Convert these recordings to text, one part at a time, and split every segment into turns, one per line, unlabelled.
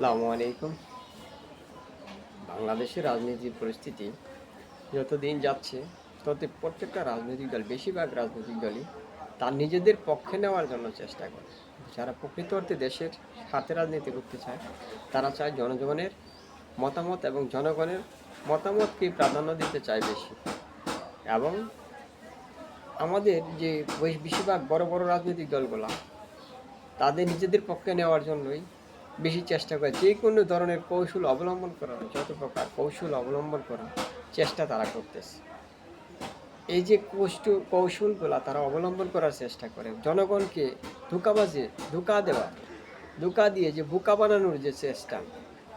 আসসালামু আলাইকুম। বাংলাদেশের রাজনীতির পরিস্থিতি যত দিন যাচ্ছে তত প্রত্যেকটা রাজনৈতিক দল, বেশিরভাগ রাজনৈতিক দলই তার নিজেদের পক্ষে নেওয়ার জন্য চেষ্টা করে। যারা প্রকৃত অর্থে দেশের স্বার্থে রাজনীতি করতে চায়, তারা চায় জনগণের মতামত এবং জনগণের মতামতকে প্রাধান্য দিতে চায় বেশি। এবং আমাদের যে বেশিরভাগ বড় বড় রাজনৈতিক দলগুলা, তাদের নিজেদের পক্ষে নেওয়ার জন্যই বেশি চেষ্টা করে যে কোনো ধরনের কৌশল অবলম্বন করার, যত প্রকার কৌশল অবলম্বন করার চেষ্টা তারা করতেছে। এই যে কৌশল কৌশলগুলো তারা অবলম্বন করার চেষ্টা করে। জনগণকে ধোকাবাজে ধোকা দেওয়া, ধোকা দিয়ে যে বোকা বানানোর যে চেষ্টা,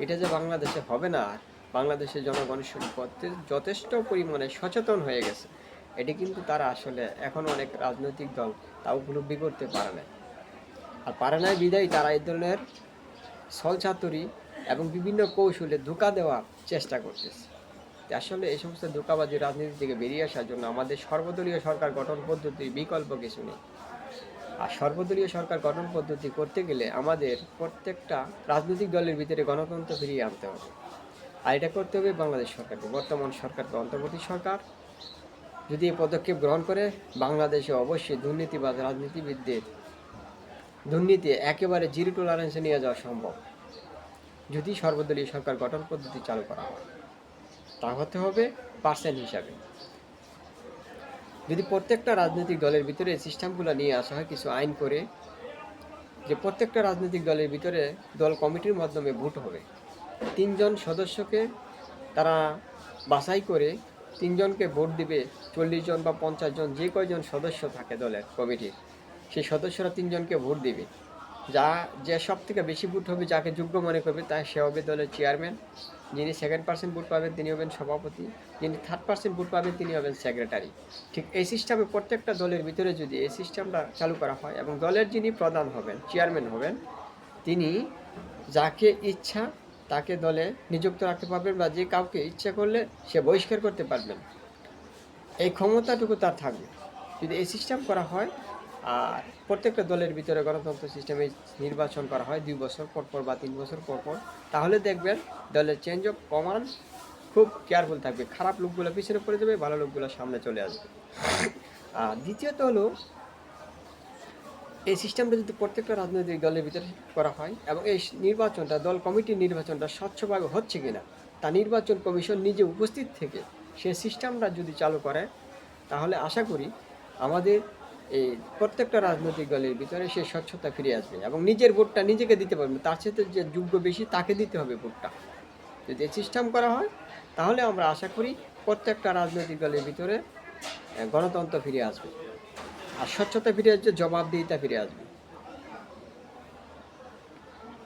এটা যে বাংলাদেশে হবে না আর বাংলাদেশের জনগণের সম্পর্কে যথেষ্ট পরিমাণে সচেতন হয়ে গেছে। এটি কিন্তু তারা আসলে এখন অনেক রাজনৈতিক দল তা উপলব্ধি করতে পারে না আর পারে না বিদায়, তারা এই ধরনের ছলছাতুরি এবং বিভিন্ন কৌশলে ধোকা দেওয়ার চেষ্টা করতেছে। আসলে এই সমস্ত ধোকাবাজি রাজনীতি থেকে বেরিয়ে আসার জন্য আমাদের সর্বদলীয় সরকার গঠন পদ্ধতির বিকল্প কিছু নেই। আর সর্বদলীয় সরকার গঠন পদ্ধতি করতে গেলে আমাদের প্রত্যেকটা রাজনৈতিক দলের ভিতরে গণতন্ত্র ফিরিয়ে আনতে হবে। আর এটা করতে হবে বাংলাদেশ সরকারকে। বর্তমান সরকারকে অন্তর্বর্তী সরকার যদি এই পদক্ষেপ গ্রহণ করে, বাংলাদেশে অবশ্যই দুর্নীতিবাজ রাজনীতিবিদদের দুর্নীতি একেবারে জিরো টলারেন্সে নিয়ে যাওয়া সম্ভব। যদি সর্বদলীয় সরকার গঠন পদ্ধতি চালু করা হয়, তা হতে হবে পার্সেন্ট হিসাবে। যদি প্রত্যেকটা রাজনৈতিক দলের ভিতরে সিস্টেমগুলো নিয়ে আসা হয়, কিছু আইন করে, যে প্রত্যেকটা রাজনৈতিক দলের ভিতরে দল কমিটির মাধ্যমে ভোট হবে, তিনজন সদস্যকে তারা বাছাই করে তিনজনকে ভোট দিবে, চল্লিশ জন বা পঞ্চাশ জন যে কয়জন সদস্য থাকে দলের কমিটির, সেই সদস্যরা তিনজনকে ভোট দিবে। যা, যে সব থেকে বেশি ভোট হবে, যাকে যোগ্য মনে করবে, তা সে হবে দলের চেয়ারম্যান যিনি সেকেন্ড পার্সেন্ট ভোট পাবেন, তিনি হবেন সভাপতি। যিনি থার্ড পার্সেন্ট ভোট পাবেন, তিনি হবেন সেক্রেটারি ঠিক এই সিস্টেমে প্রত্যেকটা দলের ভিতরে যদি এই সিস্টেমটা চালু করা হয় এবং দলের যিনি প্রধান হবেন চেয়ারম্যান হবেন, তিনি যাকে ইচ্ছা, তাকে দলে নিযুক্ত রাখতে পারবেন বা যে কাউকে ইচ্ছা করলে সে বহিষ্কার করতে পারবেন। এই ক্ষমতাটুকু তার থাকবে। যদি এই সিস্টেম করা হয় আর প্রত্যেকটা দলের ভিতরে গণতন্ত্র সিস্টেমে নির্বাচন করা হয় দুই বছর পর পর বা তিন বছর পর পর তাহলে দেখবেন দলের চেঞ্জ অফ কমান্ড খুব কেয়ারফুল থাকবে। খারাপ লোকগুলো পিছনে পড়ে যাবে, ভালো লোকগুলো সামনে চলে আসবে। আর দ্বিতীয়ত হলো, এই সিস্টেমটা যদি প্রত্যেকটা রাজনৈতিক দলের ভিতরে করা হয় এবং এই নির্বাচনটা, দল কমিটির নির্বাচনটা স্বচ্ছভাবে হচ্ছে কিনা, তা নির্বাচন কমিশন নিজে উপস্থিত থেকে সে সিস্টেমটা যদি চালু করে, তাহলে আশা করি আমাদের এই প্রত্যেকটা রাজনৈতিক দলের ভিতরে সে স্বচ্ছতা ফিরে আসবে এবং নিজের ভোটটা নিজেকে দিতে পারবে। তার সাথে যে যোগ্য বেশি, তাকে দিতে হবে ভোটটা। যদি সিস্টেম করা হয়, তাহলে আমরা আশা করি প্রত্যেকটা রাজনৈতিক দলের ভিতরে গণতন্ত্র ফিরে আসবে। আর স্বচ্ছতা ফিরে আসবে, জবাবদিহিতা ফিরে আসবে।